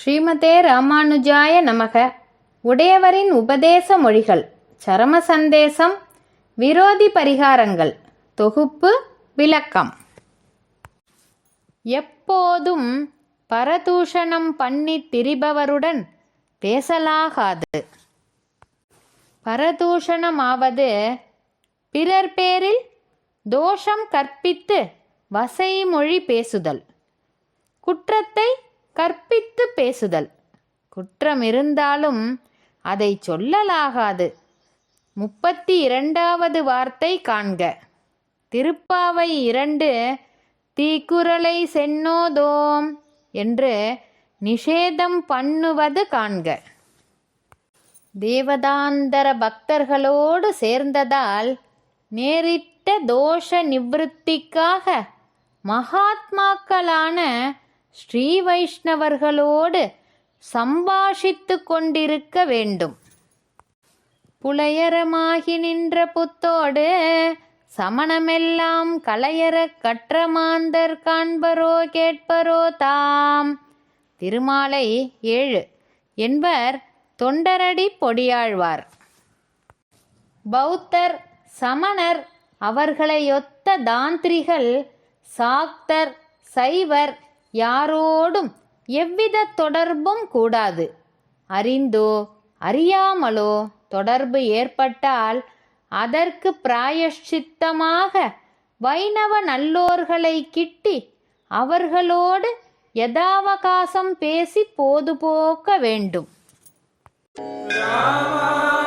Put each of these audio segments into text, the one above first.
ஸ்ரீமதே ராமானுஜாய நமக. உடையவரின் உபதேச மொழிகள் சரம சந்தேசம் விரோதி பரிகாரங்கள் தொகுப்பு விளக்கம். எப்போதும் பரதூஷணம் பண்ணி திரிபவருடன் பேசலாகாது. பரதூஷணமாவது பிறர் பேரில் தோஷம் கற்பித்து வசைமொழி பேசுதல். குற்றத்தை கற்பித்து பேசுதல். குற்றம் இருந்தாலும் அதை சொல்லலாகாது. முப்பத்தி இரண்டாவது வார்த்தை காண்க. திருப்பாவை இரண்டு தீக்குறளை சென்னோதோம் என்று நிஷேதம் பண்ணுவது காண்க. தேவதாந்தர பக்தர்களோடு சேர்ந்ததால் நேரிட்ட தோஷ நிவிருத்திக்காக மகாத்மாக்களான ஸ்ரீ வைஷ்ணவர்களோடு சம்பாஷித்து கொண்டிருக்க வேண்டும். புலையரமாகி நின்ற புத்தோடு சமணமெல்லாம் கலையற கற்ற மாந்தர் காண்பரோ கேட்பரோ தாம். திருமாலை ஏழு. என்பர் தொண்டரடி பொடியாழ்வார். பௌத்தர் சமணர் அவர்களையொத்த தாந்திரிகள் சாக்தர் சைவர் யாரோடும் எவ்வித தொடர்பும் கூடாது. அறிந்தோ அறியாமலோ தொடர்பு ஏற்பட்டால் அதற்கு பிராயஷ்சித்தமாக வைணவ நல்லோர்களை கிட்டி அவர்களோடு யதாவகாசம் பேசி போதுபோக்க வேண்டும். Rama.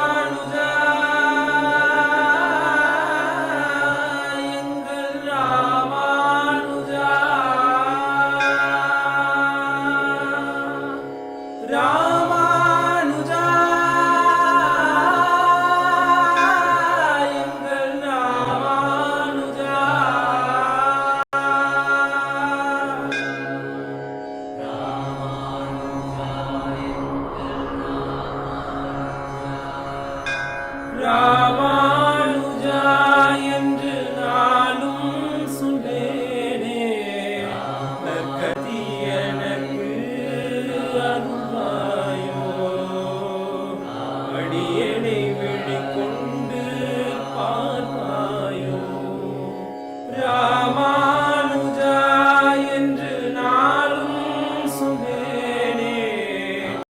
Ra.